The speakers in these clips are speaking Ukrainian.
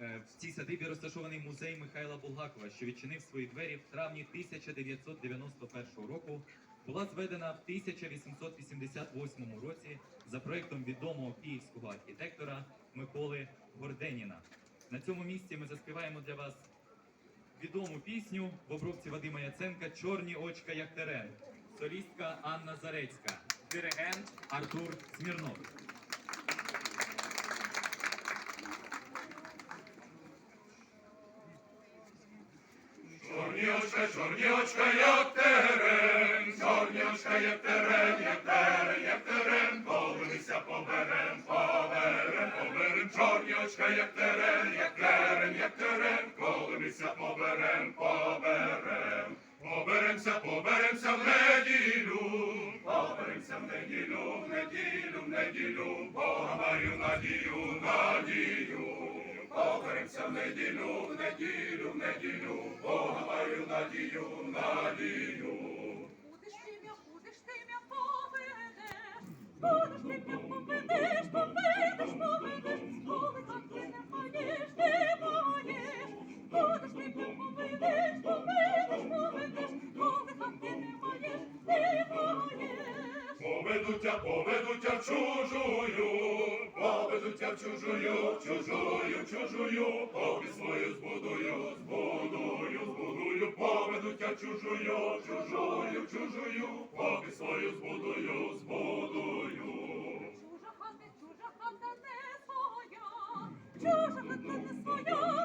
Е, В цій садибі розташований музей Михайла Булгакова, що відчинив свої двері в травні 1991 року. Була зведена в 1888 році за проектом відомого київського архітектора Миколи Горденіна. На цьому місці ми заспіваємо для вас відому пісню в обробці Вадима Яценка Чорні очка як терен. Солістка Анна Зарецька, диригент Артур Смірнов. Чорні очка, як терен, чорні як терен, як терен, як терен, полилися поберем, поберем, поберем, чорні як терен, як терен, як терен, колимися поберем, поберем, поберемся, поберемся в неділю, поберемся в неділю, в неділю, в неділю, Бога маю надію, надію. Поберемося в неділю, в неділю, в неділю, Бога маю надію, надію. Будеш ти м'я, будеш ти м'я поведе, будеш ти м'я поведеш, Поведуття, поведуття в чужую, поведуття в чужую, чужую, чужую, повість свою збудую, збудую, збудую, поведуття чужую, чужую, чужую, повість свою збудую, збудую. Чужа хата, чужа хата не своя, чужа хата не своя,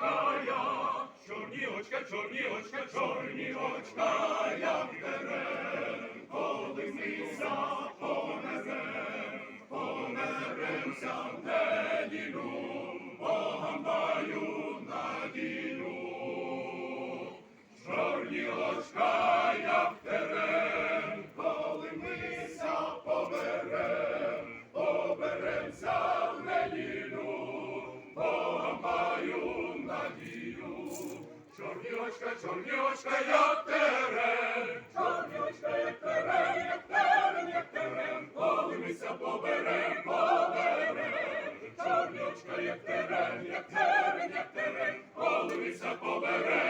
кая. Чорні очка, чорні очка, чорні очка, як терен, коли мися померем, померемся в неділю, надію. Чорні очка, чорні очка, як терен, чорні очка, як терен, як терен, як терен, коли мися поберем, поберем. Чорні очка, як терен, як терен, як терен, коли мися поберем.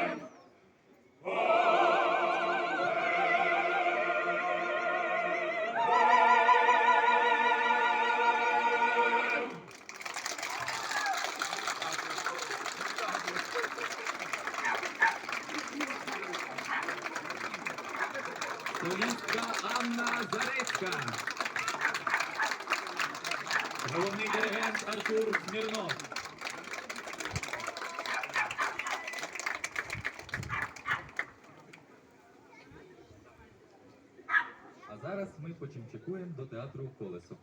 Солістка Анна Зарецька. Головний диригент Артур Смірнов. А зараз ми почимчикуємо до театру Колесо.